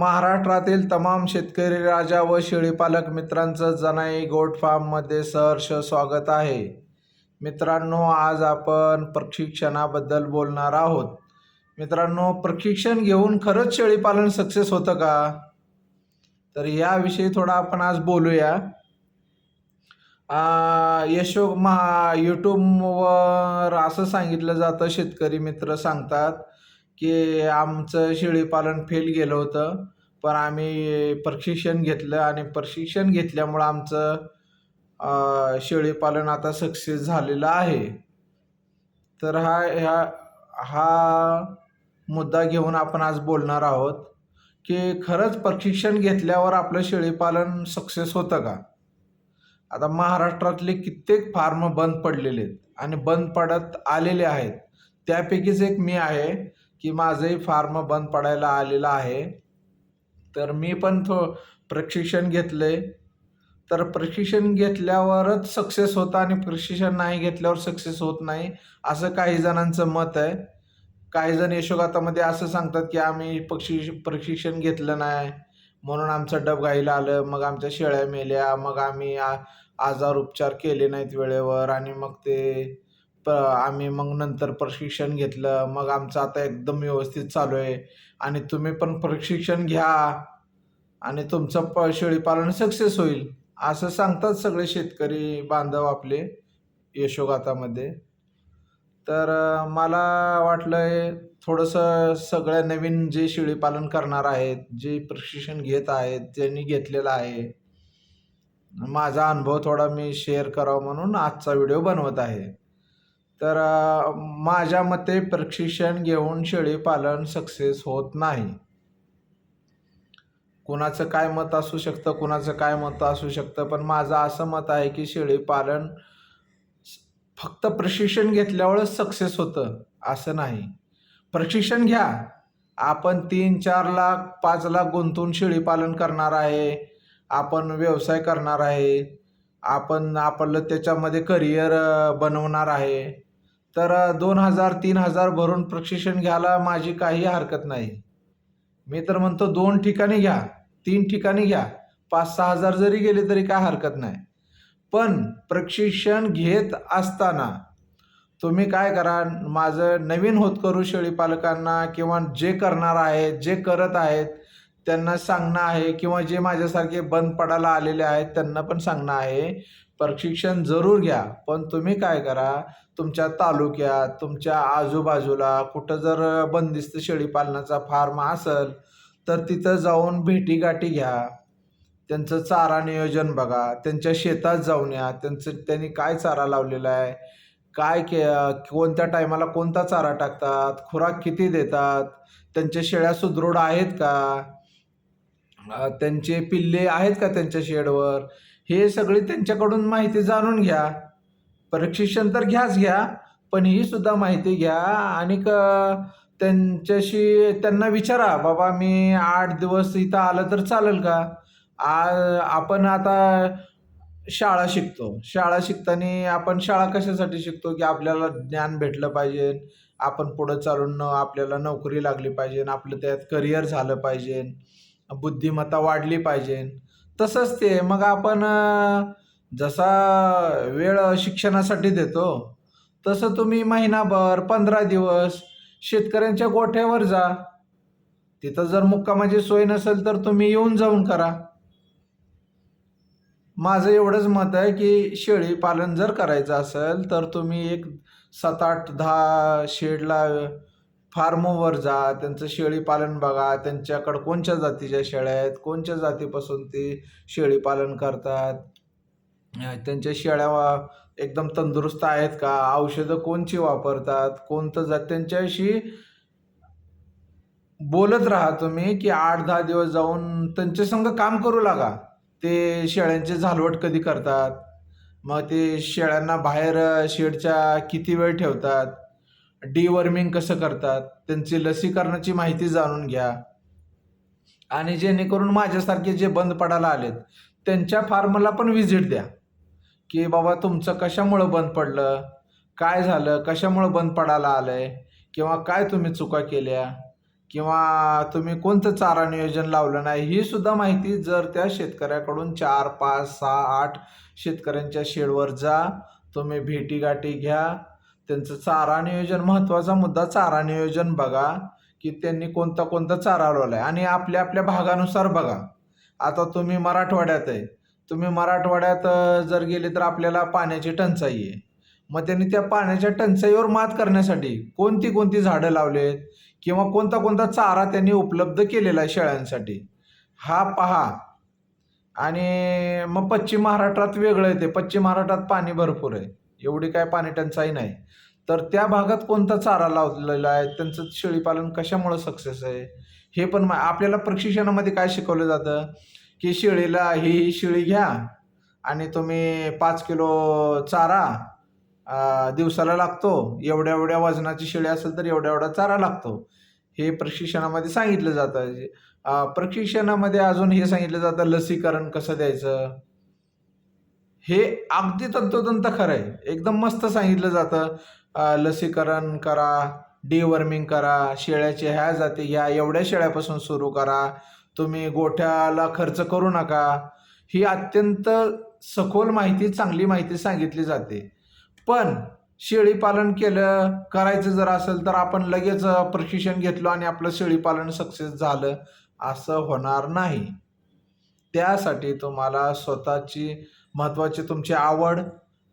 महाराष्ट्रातील तमाम शेतकरी राजा व शेळीपालक मित्रांचं जनाई गोट फार्ममध्ये सहर्ष स्वागत आहे. मित्रांनो आज आपण प्रशिक्षणाबद्दल बोलणार आहोत. मित्रांनो प्रशिक्षण घेऊन खरंच शेळीपालन सक्सेस होतं का? तर याविषयी थोडं आपण आज बोलूया. यशो महा यूट्यूबवर असं सांगितलं जातं शेतकरी मित्र सांगतात की आमचं शेळीपालन फेल गेलं होतं. पण आम्ही प्रशिक्षण घेतलं आणि प्रशिक्षण घेतल्यामुळं आमचं शेळीपालन आता सक्सेस झालेलं आहे. तर हा ह्या हा मुद्दा घेऊन आपण आज बोलणार आहोत की खरंच प्रशिक्षण घेतल्यावर आपलं शेळीपालन सक्सेस होतं का? आता महाराष्ट्रातले कित्येक फार्म बंद पडलेले आहेत आणि बंद पडत आलेले आहेत. त्यापैकीच एक मी आहे. की माझंही फार्म बंद पडायला आलेलं आहे. तर मी पण थो प्रशिक्षण घेतलं आहे तर प्रशिक्षण घेतल्यावरच सक्सेस होतं आणि प्रशिक्षण नाही घेतल्यावर सक्सेस होत नाही असं काही जणांचं मत आहे. काही जण यशोगातामध्ये असं सांगतात की आम्ही पक्षी प्रशिक्षण घेतलं नाही म्हणून आमचं डब घाईला आलं मग आमच्या शेळ्या मेल्या मग आम्ही आ आजार उपचार केले नाहीत वेळेवर आणि मग ते आम्ही मग नंतर प्रशिक्षण घेतलं. मग आमचं आता एकदम व्यवस्थित चालू आहे. आणि तुम्ही पण प्रशिक्षण घ्या. आणि तुमचं प शेळीपालन सक्सेस होईल. असं सांगतात सगळे शेतकरी बांधव आपले यशोगातामध्ये तर मला वाटलं थोडंसं सगळ्या नवीन जे शेळीपालन करणार आहेत जे प्रशिक्षण घेत आहेत ज्यांनी घेतलेलं आहे माझा अनुभव थोडा मी शेअर करावा म्हणून आजचा व्हिडिओ बनवत आहे. तर माझ्या मते प्रशिक्षण घेऊन शेळीपालन सक्सेस होत नाही. कुणाचं काय मत असू शकतं कुणाचं काय मत असू शकतं पण माझं असं मत आहे की शेळीपालन फक्त प्रशिक्षण घेतल्यावरच सक्सेस होतं असं नाही. प्रशिक्षण घ्या. आपण तीन चार लाख पाच लाख गुंतून शेळीपालन करणार आहे. आपण व्यवसाय करणार आहे. आपण आपलं त्याच्यामध्ये करिअर बनवणार आहे. तर दोन हजार तीन हजार भरून प्रशिक्षण घ्यायला माझी काही हरकत नाही. मी तर म्हणतो दोन ठिकाणी घ्या तीन ठिकाणी घ्या पाच सहा हजार जरी गेले तरी काय हरकत नाही. पण प्रशिक्षण घेत असताना तुम्ही काय करा माझं नवीन होत करू शेळी पालकांना किंवा जे करणार आहेत जे करत आहेत त्यांना सांगणं आहे किंवा जे माझ्यासारखे बंद पडायला आलेले आहेत त्यांना पण सांगणं आहे प्रशिक्षण जरूर घ्या पण तुम्ही काय करा तुमच्या तालुक्यात तुमच्या आजूबाजूला कुठं जर बंदिस्त शेळीपालनाचा फार्म असेल तर तिथं जाऊन भेटीगाठी घ्या. त्यांचं चारा नियोजन बघा त्यांच्या शेतात जाऊन या त्यांचं त्यांनी काय चारा लावलेला आहे काय के कोणत्या टायमाला कोणता चारा टाकतात खुराक किती देतात त्यांच्या शेळ्या सुदृढ आहेत का? त्यांचे पिल्ले आहेत का त्यांच्या शेडवर? हे सगळी त्यांच्याकडून माहिती जाणून घ्या. प्रशिक्षण तर घ्याच घ्या पण ही सुद्धा माहिती घ्या आणि त्यांच्याशी त्यांना विचारा बाबा मी आठ दिवस इथं आलं तर चालेल का? आ आपण आता शाळा शिकतो. शाळा शिकताना आपण शाळा कशासाठी शिकतो? की आपल्याला ज्ञान भेटलं पाहिजे आपण पुढं चालून न आपल्याला नोकरी लागली पाहिजे आपलं त्यात करिअर झालं पाहिजे बुद्धिमत्ता वाढली पाहिजे. तसंच ते. मग आपण जसा वेळ शिक्षणासाठी देतो तसं तुम्ही महिनाभर पंधरा दिवस शेतकऱ्यांच्या गोठ्यावर जा. तिथं जर मुक्कामाची सोय नसेल तर तुम्ही येऊन जाऊन करा. माझं एवढंच मत आहे की शेळी पालन जर करायचं असेल तर तुम्ही एक सात आठ दहा शेडला फार्मवर जा त्यांचं शेळी पालन बघा त्यांच्याकडं कोणत्या जातीच्या शेळ्या आहेत कोणत्या जातीपासून ते शेळी पालन करतात त्यांच्या शेळ्या वा- एकदम तंदुरुस्त आहेत का? औषधं कोणची वापरतात? कोणतं जात? त्यांच्याशी बोलत राहा तुम्ही की आठ दहा दिवस जाऊन त्यांच्या संग काम करू लागा. ते शेळ्यांचे झालवट कधी करतात? मग ते शेळ्यांना बाहेर शेडच्या किती वेळ ठेवतात? डिवर्मिंग कसं करतात त्यांची लसीकरणाची माहिती जाणून घ्या. आणि जेणेकरून माझ्यासारखे जे बंद पडायला आलेत त्यांच्या फार्मला पण व्हिजिट द्या. की बाबा तुमचं कशामुळं बंद पडलं? काय झालं? कशामुळं बंद पडायला आलं आहे किंवा काय तुम्ही चुका केल्या? किंवा तुम्ही कोणतं चारा नियोजन लावलं नाही? ही सुद्धा माहिती जर त्या शेतकऱ्याकडून चार पाच सहा आठ शेतकऱ्यांच्या शेडवर जा. तुम्ही भेटीगाठी घ्या. त्यांचं चारा नियोजन महत्त्वाचा मुद्दा चारा नियोजन बघा की त्यांनी कोणता कोणता चारा लावला आहे आणि आपल्या आपल्या भागानुसार बघा. आता तुम्ही मराठवाड्यात आहे. तुम्ही मराठवाड्यात जर गेले तर आपल्याला पाण्याची टंचाई आहे. मग त्यांनी त्या पाण्याच्या टंचाईवर मात करण्यासाठी कोणती कोणती झाडं लावलेत किंवा कोणता कोणता चारा त्यांनी उपलब्ध केलेला आहे शेळ्यांसाठी? हा पहा. आणि मग पश्चिम महाराष्ट्रात वेगळं आहे ते. पश्चिम महाराष्ट्रात पाणी भरपूर आहे. एवढी काय पाणी टंचाई नाही. तर त्या भागात कोणता चारा लावलेला आहे? त्यांचं शेळीपालन कशामुळं सक्सेस आहे? हे पण आपल्याला प्रशिक्षणामध्ये काय शिकवलं जातं? की शेळीला ही ही शेळी घ्या आणि तुम्ही पाच किलो चारा दिवसाला लागतो. एवढ्या एवढ्या वजनाची शेळी असेल तर एवढ्या एवढा चारा लागतो. हे प्रशिक्षणामध्ये सांगितलं जातं. प्रशिक्षणामध्ये अजून हे सांगितलं जातं लसीकरण कसं द्यायचं? हे अगदी तंतोतंत खरं आहे. एकदम मस्त सांगितलं जातं. लसीकरण करा डीवर्मिंग करा शेळ्याचे ह्या जाती घ्या एवढ्या शेळ्यापासून सुरू करा. तुम्ही गोठ्याला खर्च करू नका. ही अत्यंत सखोल माहिती चांगली माहिती सांगितली जाते. पण शेळीपालन केलं करायचं जर असेल तर आपण लगेच प्रशिक्षण घेतलं आणि आपलं शेळीपालन सक्सेस झालं असं होणार नाही. त्यासाठी तुम्हाला स्वतःची महत्त्वाची तुमची आवड.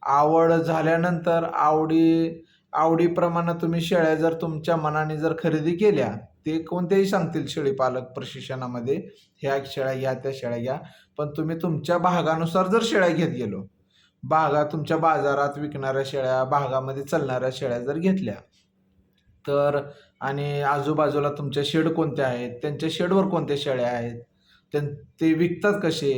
आवड झाल्यानंतर आवडी आवडीप्रमाणे तुम्ही शेळ्या जर तुमच्या मनाने जर खरेदी केल्या ते कोणतेही सांगतील शेळीपालक प्रशिक्षणामध्ये ह्या शेळ्या घ्या त्या शेळ्या घ्या. पण तुम्ही तुमच्या भागानुसार जर शेळ्या घेत गेलो भागा तुमच्या बाजारात विकणाऱ्या शेळ्या भागामध्ये चालणाऱ्या शेळ्या जर घेतल्या तर आणि आजूबाजूला तुमच्या शेड कोणत्या आहेत त्यांच्या शेडवर कोणत्या शेळ्या आहेत त्यां ते विकतात कसे?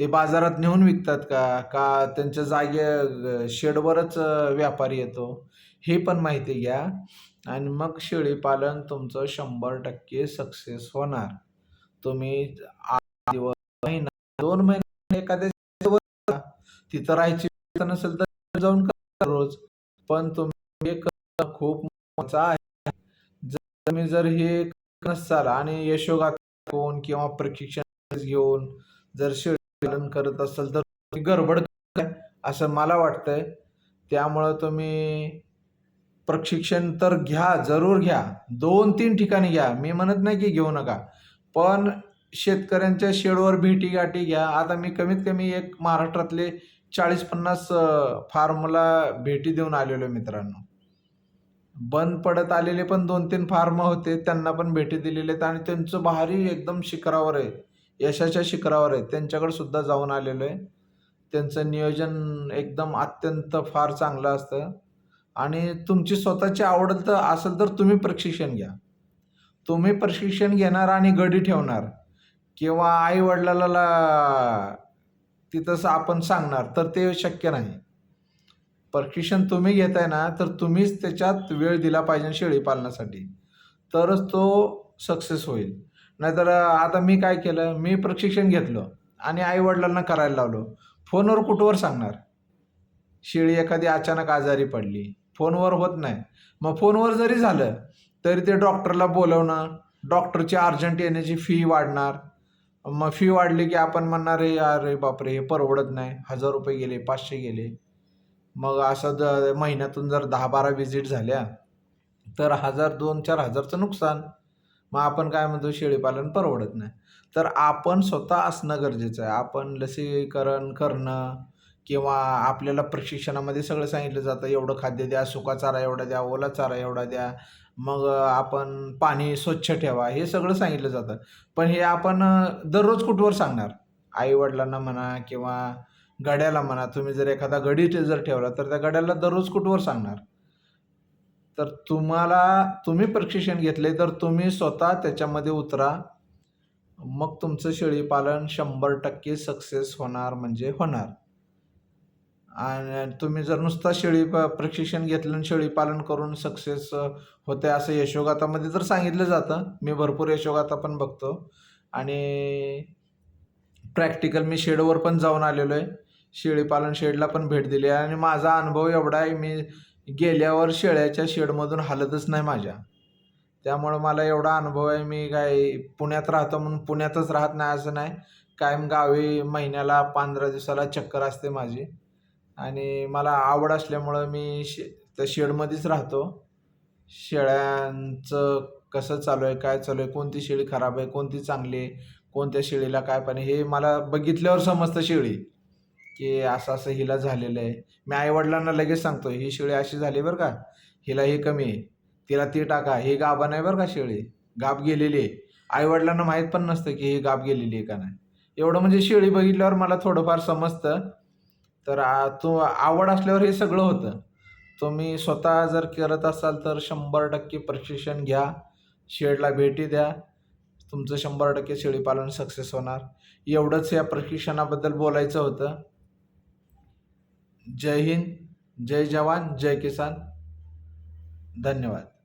ते बाजारात नेऊन विकतात का? का त्यांच्या जागे शेडवरच व्यापारी येतो? हे पण माहिती घ्या. आणि मग शेळीपालन तुमचं शंभर टक्के सक्सेस होणार. तुम्ही आठ दिवस महिना दोन महिने एखाद्या तिथं राहायची नसेल तर जाऊन रोज. पण तुम्ही खूप आहे. जर तुम्ही जर हे नसाल आणि यशोगात कोण किंवा प्रशिक्षण घेऊन जर शेळी करत असाल तर गडबड असं मला वाटतंय. त्यामुळं तुम्ही प्रशिक्षण तर घ्या जरूर घ्या. दोन तीन ठिकाणी घ्या. मी म्हणत नाही की घेऊ नका. पण शेतकऱ्यांच्या शेडवर भेटी गाठी घ्या. आता मी कमीत कमी एक महाराष्ट्रातले चाळीस पन्नास फार्मला भेटी देऊन आलेलो मित्रांनो. बंद पडत आलेले पण दोन तीन फार्म होते. त्यांना पण भेटी दिलेले आहेत आणि त्यांचं भारी एकदम शिखरावर आहे. यशाच्या शिखरावर आहेत त्यांच्याकडे सुद्धा जाऊन आलेलो आहे. त्यांचं नियोजन एकदम अत्यंत फार चांगलं असतं. आणि तुमची स्वतःची आवड तर असेल तर तुम्ही प्रशिक्षण घ्या. तुम्ही प्रशिक्षण घेणार आणि गडी ठेवणार. किंवा आई वडिलाला तिथंच आपण सांगणार तर ते शक्य नाही. प्रशिक्षण तुम्ही घेताय ना तर तुम्हीच त्याच्यात वेळ दिला पाहिजे शेळी पालनासाठी. तरच तो सक्सेस होईल. नाहीतर आता मी काय केलं मी प्रशिक्षण घेतलं आणि आई वडिलांना करायला लावलो. फोनवर कुठवर सांगणार? शेळी एखादी अचानक आजारी पडली. फोनवर होत नाही. मग फोनवर जरी झालं तरी ते डॉक्टरला बोलवणं डॉक्टरची अर्जंट येण्याची फी वाढणार. मग फी वाढली की आपण म्हणणार "हे अरे बापरे हे परवडत नाही. हजार रुपये गेले पाचशे गेले. मग असं द महिन्यातून जर दहा बारा विजिट झाल्या तर हजार दोन चार हजारचं नुकसान. मग आपण काय म्हणतो शेळीपालन परवडत नाही. तर आपण स्वतः असणं गरजेचं आहे. आपण लसीकरण करणं किंवा आपल्याला प्रशिक्षणामध्ये सगळं सांगितलं जातं एवढं खाद्य द्या सुका चारा एवढा द्या ओला चारा एवढा द्या मग आपण पाणी स्वच्छ ठेवा हे सगळं सांगितलं जातं. पण हे आपण दररोज कुठवर सांगणार? आईवडिलांना म्हणा किंवा गड्याला म्हणा तुम्ही जर एखादा गडी जर ठेवला तर त्या गड्याला दररोज कुठवर सांगणार? तर तुम्हाला तुम्ही प्रशिक्षण घेतले तर तुम्ही स्वतः त्याच्यामध्ये उतरा. मग तुमचं शेळीपालन शंभर टक्के सक्सेस होणार म्हणजे होणार. आणि तुम्ही जर नुसता शेळी प- प्रशिक्षण घेतलं आणि शेळीपालन करून सक्सेस होते असं यशोगाथामध्ये तर सांगितलं जातं. मी भरपूर यशोगाथा पण बघतो. आणि प्रॅक्टिकल मी शेडवर पण जाऊन आलेलो आहे. शेळीपालन शेडला पण भेट दिली आहे. आणि माझा अनुभव एवढा आहे मी गेल्यावर शेळ्याच्या शेडमधून हलतच नाही माझ्या. त्यामुळं मला एवढा अनुभव आहे मी काय पुण्यात राहतो म्हणून पुण्यातच राहत नाही असं नाही. कायम गावी महिन्याला पंधरा दिवसाला चक्कर असते माझी. आणि मला आवड असल्यामुळं मी शे त्या शेडमध्येच राहतो. शेळ्यांचं कसं चालू आहे काय चालू आहे कोणती शेळी खराब आहे कोणती चांगली आहे कोणत्या शेळीला काय पाणी हे मला बघितल्यावर समजतं शेळी. की असं असं हिला झालेलं आहे. मी आईवडिलांना लगेच सांगतो ही शेळी अशी झाली बरं का. हिला हे कमी आहे. तिला ती टाका. ही गाभा नाही बरं का शेळी. गाब गेलेली आहे. आईवडिलांना माहीत पण नसतं की ही गाब गेलेली आहे का नाही. एवढं म्हणजे शेळी बघितल्यावर मला थोडंफार समजतं. तर आ- तो आवड असल्यावर हे सगळं होतं. तुम्ही स्वतः जर करत असाल तर शंभर टक्के प्रशिक्षण घ्या. शेळला भेटी द्या. तुमचं शंभर टक्के शेळीपालन सक्सेस होणार. एवढंच या प्रशिक्षणाबद्दल बोलायचं होतं. जय हिंद जय जवान जय किसान. धन्यवाद.